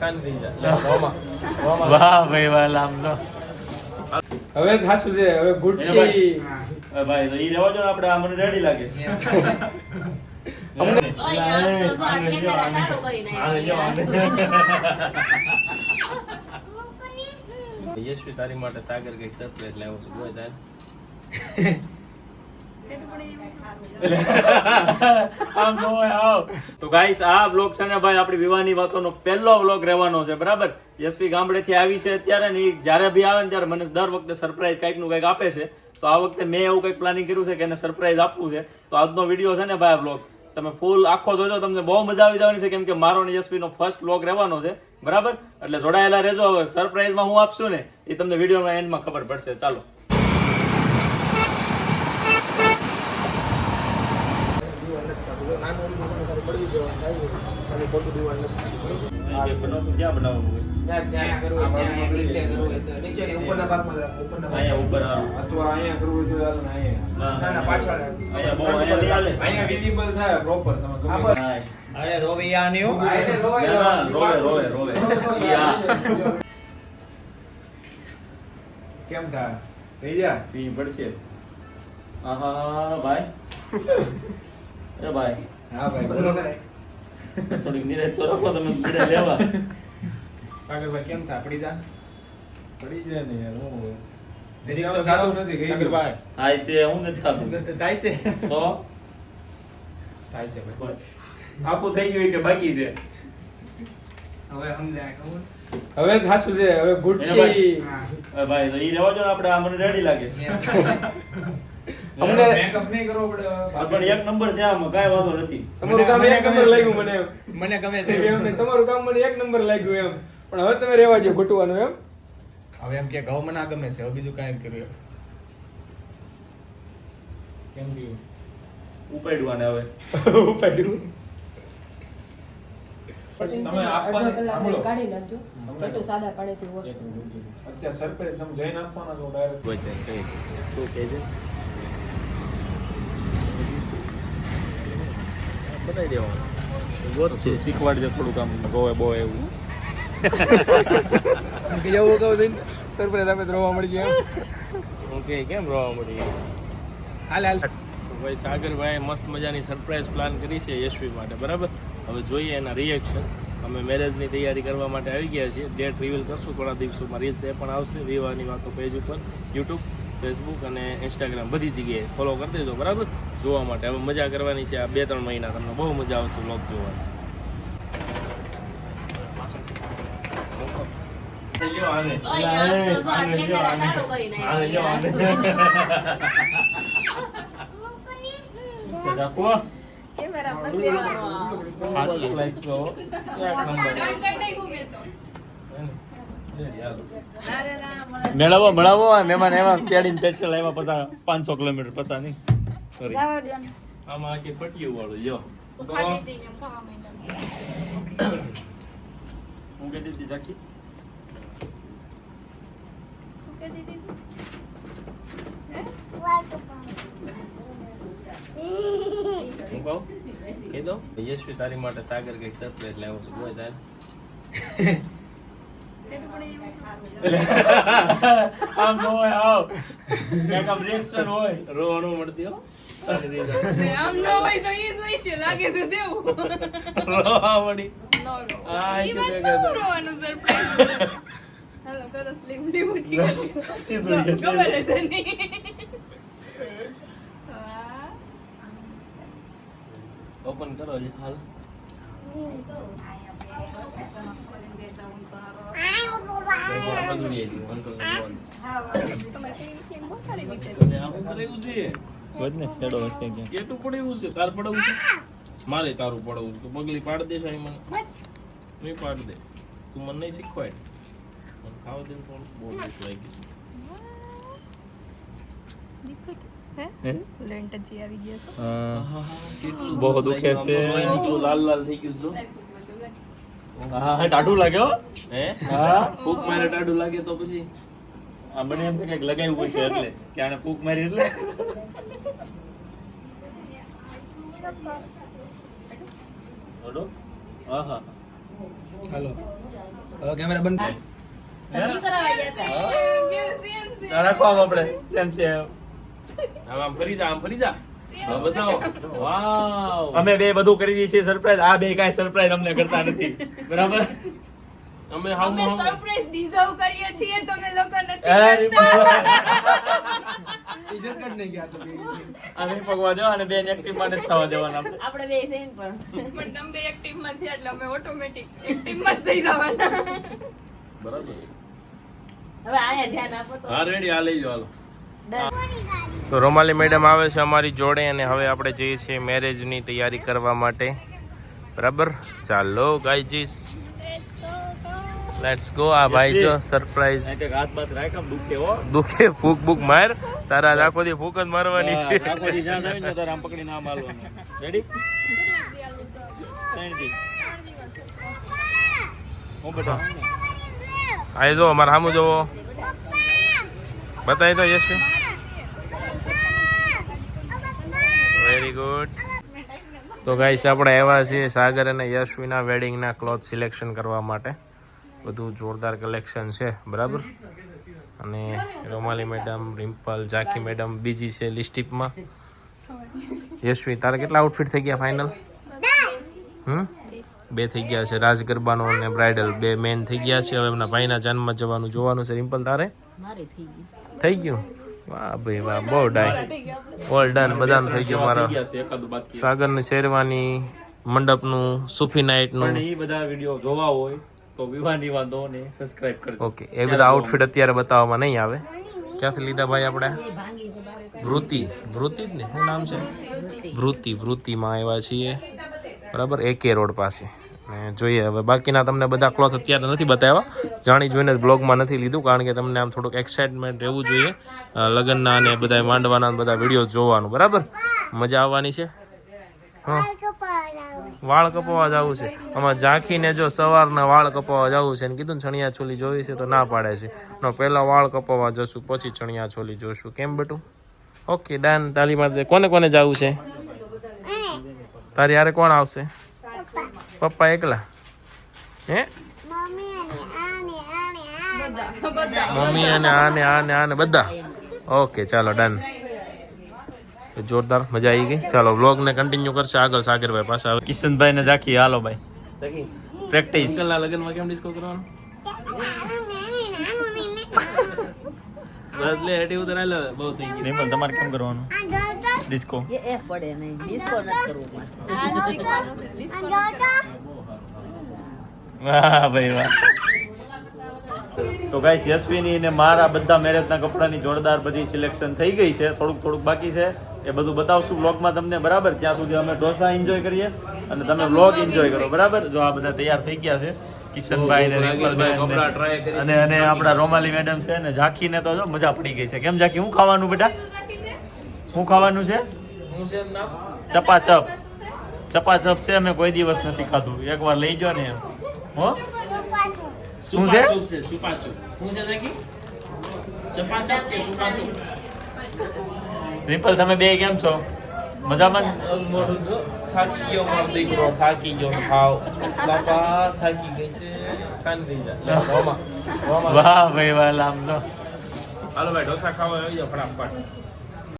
શાંતિ. વાહ ભાઈ વાહ લામ લો હવે સાચું છે હવે ગુડ છે ભાઈ. તો ઈ રહેવા જો આપણે આ મને રેડી લાગે છે. યશવી તારી માટે સાગર કંઈક સરપ્રાઈઝ લાવ્યો છું. બોય તાર. આમ તો આવ. તો ગાઈસ આ બ્લોગ છે ને ભાઈ, આપણી વિવાહની વાતોનો પહેલો બ્લોગ રહેવાનો છે, બરાબર? યશવી ગામડેથી આવી છે અત્યારે ને જ્યારે બી આવે ને ત્યારે મને દર વખતે સરપ્રાઈઝ કંઈકનું કંઈક આપે છે. તો આ વખતે મેં એવું કંઈક પ્લાનિંગ કર્યું છે કે એને સરપ્રાઈઝ આપવું છે. તો આજનો વીડિયો છે ને ભાઈ, આ બ્લોગ તમે ફૂલ આખો જોજો, તમને બહુ મજા આવી જવાની છે, કેમ કે મારો ને યશવીનો ફર્સ્ટ બ્લોગ રહેવાનો છે, બરાબર? એટલે જોડાયેલા રહેજો હવે. સરપ્રાઈઝમાં હું આપશું ને, એ તમને વિડીયોના એન્ડમાં ખબર પડશે. ચાલો ક્યાં બનાવવાનું અહીંયા ઉપર આ અથવા અહીંયા કરવું જોઈએ હાલો ને અહીંયા ના ના પાછળ અહીંયા બહુ અહીંયા નહીં હાલે અહીંયા વિઝિબલ થાય પ્રોપર તમે ગમે તે. કેમ થાય થઈ જા પી પડશે ભાઈ ભાઈ હા ભાઈ બોલો ને. થોડીક નિરાશ તો રાખો તમે નિરાશ લેવા સાગરભાઈ કેમ થાય પડી જા. પડી જાય ને યાર હું હવે. તો થતું નથી કહી સાગરભાઈ. હાય છે હું નથી થતું થાય છે. તો? થાય છે ભાઈ. આખું થઈ ગયું કે બાકી છે? હવે સાચું છે હવે ગુડ છે. ભાઈ. ભાઈ તો એ રેવા જો આપણે આ મને રેડી લાગે. છે અમને મેકઅપ નહીં કરવો પડે. પણ એક નંબર છે આમાં કાઈ વાંધો નથી. તમારું કામ એક નંબર લાગ્યું મને મને ગમે એમ તમારું કામ મને એક નંબર લાગ્યું એમ. પણ હવે તમે રહેવા જો ઘટવાનું એમ. હવે એમ કે ઘઉં મને આ ગમે છે હવે બીજું કાંઈ કર્યું. કેમ થયું? ઉપાડવાને હવે. ઉપાડ્યું. તમે આપવાના કાઢી નાખજો. બટુ સાદા પાણીથી વોશ અત્યારે સરપ્રાઈઝ તમે જઈને આપવાના છો ડાયરેક્ટ. શું કહે બતાવી દેવાનું. શીખવાડજે થોડુંક આમ ગોવે બોવે એવું. કે એવું કહું છું સરપ્રાઈઝ આપણે રોવા મળી ગયા ઓકે કેમ રોવા મળી? હાલ હાલ. ભાઈ સાગરભાઈ મસ્ત મજાની સરપ્રાઈઝ પ્લાન કરી છે યશવી માટે બરાબર? હવે જોઈએ એના રિએક્શન અમે મેરેજની તૈયારી કરવા માટે આવી ગયા છીએ. ડેટ રિવીલ કરશું થોડા દિવસોમાં રીલ્સ એ પણ આવશે વિવાહની વાતો પેજ ઉપર યુટ્યુબ ફેસબુક અને ઇન્સ્ટાગ્રામ બધી જગ્યાએ. ફોલો કરી દેજો બરાબર? જોવા માટે. હવે મજા કરવાની છે આ બે ત્રણ મહિના. તમને બહુ મજા આવશે વ્લોગ જોવાની. મેળવો મેળવો મહેમાન એમાં તેડીને સ્પેશિયલ એમાં પચાસ પાંચસો કિલોમીટર પચાસ નહીં. સોરી. આમાં આખી પટ્ટીઓ વાળું જો હું કે દીધી તું? હું? કહું? કહી દઉં? યશવી તારી માટે સાગર કંઈક સરપ્રાઈઝ લાવ્યો છું. બોય તાર. આમ તો હોય આવ. કંઈક આમ રિએક્શન હોય. રોવાનું મળતી હો. આમ ન હોય તો ઈ જોઈ છે લાગે છે દેવું રોવા મળી. નો રો ઈ ઈ વાત તો ન રોવાનું સરપ્રાઈઝ હેલો કરો સ્લીમ લીમ ઉઠી કરી ગમે નહીં. હા. ઓપન કરો હાલ. મારે તારું પડવું તું પગલી પાડ દે સાહેબ મને. નહીં પાડ દે. તું મને નહીં શીખવાય. મને ખાવા દે થોડું બહુ ભૂખ લાગી છે. દીકરો હે? હે? લેન્ટ જ આવી ગયો તો હા. આહાહા, કેટલું બહુ દુખે છે. લાલ લાલ થઈ ગયું છે. હા ટાટુ લાગ્યો હે. હા? ફૂક મારે ટાઢું લાગે તો પછી? આ મને એમ કે લગાવ્યું હોય છે એટલે. કે આને ફૂક મારી એટલે? હેલો? હા હા. હાલો. હવે કેમેરા બંધ રાખો આમ આપણે. સેમ સેમ હવે આમ ફરી જા આમ ફરી જા. અમે બે બધું કરીએ છીએ સરપ્રાઈઝ આ બે કાંઈ સરપ્રાઈઝ અમને કરતા નથી. બરાબર? અમે હાઉ અમે સરપ્રાઈઝ ડિઝર્વ કરીએ છીએ તમે લોકો નથી કરતા. ઇજ્જત કટ નહીં ગયા તો અમે પગવા દેવા અને બેન એક્ટિવમાં જ થવા દેવાના. આપણે. આપણે બે છે ને પણ. પણ તમે બે એક્ટિવમાં થયા એટલે અમે ઓટોમેટિક એક્ટિવમાં થઈ જવાના. બરાબર. હવે આયા ધ્યાન આપો તો. હા રેડી આ લઈ જાઓ હાલો. ડન. તો રોમાલી મેડમ આવે છે અમારી જોડે અને હવે આપણે જઈએ છીએ મેરેજની તૈયારી કરવા માટે. બરાબર? ચાલો ગાઈજીસ. લેટ્સ ગો આ ભાઈ જો સરપ્રાઈઝ તો દુખે હો. ફૂક બૂક માર. તારા આખો દી ફૂક જ મારવાની છે. ને આમ રેડી જો અમારા સામુ જોવો. બતાવી દો યશ ગુડ. તો ગાઈસ આપણે આવ્યા છીએ સાગર અને યશવીના વેડિંગના ક્લોથ સિલેક્શન કરવા માટે. બધું જોરદાર કલેક્શન છે બરાબર? અને રોમાલી મેડમ રિમ્પલ ઝાકી મેડમ બીજી છે લિસ્ટિપમાં યશવી તારે કેટલા આઉટફિટ થઈ ગયા ફાઇનલ હમ? બે થઈ ગયા છે રાજ ગરબાનો અને બ્રાઇડલ બે મેન થઈ ગયા છે. હવે એમના ભાઈના જન્મ જવાનું જોવાનું છે. રિમ્પલ તારે? થઈ ગયું? વાહ ભાઈ વાહ બહુ ડાય. ઓલ ડન બધાનું થઈ ગયું મારા. સાગરની શેરવાની મંડપનું સુફી નાઇટનું. એ બધા વીડિયો જોવા હોય તો વિવાહની વાંધો ને સબસ્ક્રાઇબ કરજો. ઓકે એ બધા આઉટફિટ અત્યારે બતાવવામાં નહીં આવે. ક્યાંથી લીધા ભાઈ આપણે વૃત્તિ વૃત્તિ જ ને શું નામ છે? વૃત્તિ વૃત્તિમાં આવ્યા છીએ. બરાબર એકે રોડ પાસે. અને જોઈએ, હવે બાકીના તમને બધા ક્લોથ અત્યારે નથી બતાવ્યા. જાણી જોઈને બ્લોગમાં નથી લીધું, કારણ કે તમને આમ થોડુંક એક્સાઇટમેન્ટ રહેવું જોઈએ. લગ્નના અને બધા માંડવાના બધા વીડિયો જોવાનું, બરાબર? મજા આવવાની છે? હા. વાળ કપાવા જવું છે. આમાં ઝાંખીને જો સવારના વાળ કપાવવા જવું છે ને કીધું ને ચણિયા છોલી જોવી છે તો ના પાડે છે. નો, પહેલા વાળ કપાવા જશું, પછી ચણિયા છોલી જોશું. કેમ બેટું? ઓકે ડાન તાલી મારી કોને કોને જવું છે? તારી યારે કોણ આવશે? પપ્પા એકલા? હે? મમ્મી અને આ ને આ ને આ ને બધા ઓકે ચાલો ડન જોરદાર મજા આવી ગઈ. ચાલો વ્લોગ ને કન્ટિન્યુ કરશે. આગળ સાગરભાઈ પાસે આવે. કિશનભાઈ ને જાખી. હાલો ભાઈ. પ્રેક્ટિસ લગ્નમાં કેમ ડિસ્કો કરવાનું? બસ લે હેડી ઉતર લે. બહુ થઈ ગઈ નિર્મલ તમારે કેમ કરવાનું? ડિસ્કો એ એ પડે નહીં. ડિસ્કો નથી કરવું. વાહ ભાઈ વાહ. તો ગાઈસ યશવીની ને મારા બધા મેરેજના કપડાની જોરદાર બધી સિલેક્શન થઈ ગઈ છે. થોડુંક થોડુંક બાકી છે. એ બધું બતાવશું બ્લોગમાં તમને બરાબર? ત્યાં સુધી અમે ઢોસા એન્જોય કરીએ અને તમે બ્લોગ એન્જોય કરો બરાબર? જો આ બધા તૈયાર થઈ ગયા છે. કિશનભાઈ ને રિંકલભાઈ અને અને આપણા રોમાલી મેડમ છે ને ઝાંખીને તો જો મજા પડી ગઈ છે. કેમ ઝાંખી શું ખાવાનું બેટા? શું ખાવાનું છે? ચપાચપ. ચપાચપ છે અમે કોઈ દિવસ નથી ખાધું. એકવાર લઈ જાઓ ને હો? શું છે? રિપલ તમે બે કેમ છો? મજામાં મોઢું છો થાકી ગયો મારો દીકરો થાકી ગયો ખાવ. બાપા થાકી ગઈ છે. શાંતિ જા. રોમા વાહ ભાઈ વાહ લામ જો હાલો ભાઈ ઢોસા ખાવા આવી જાવ ફટાફટ.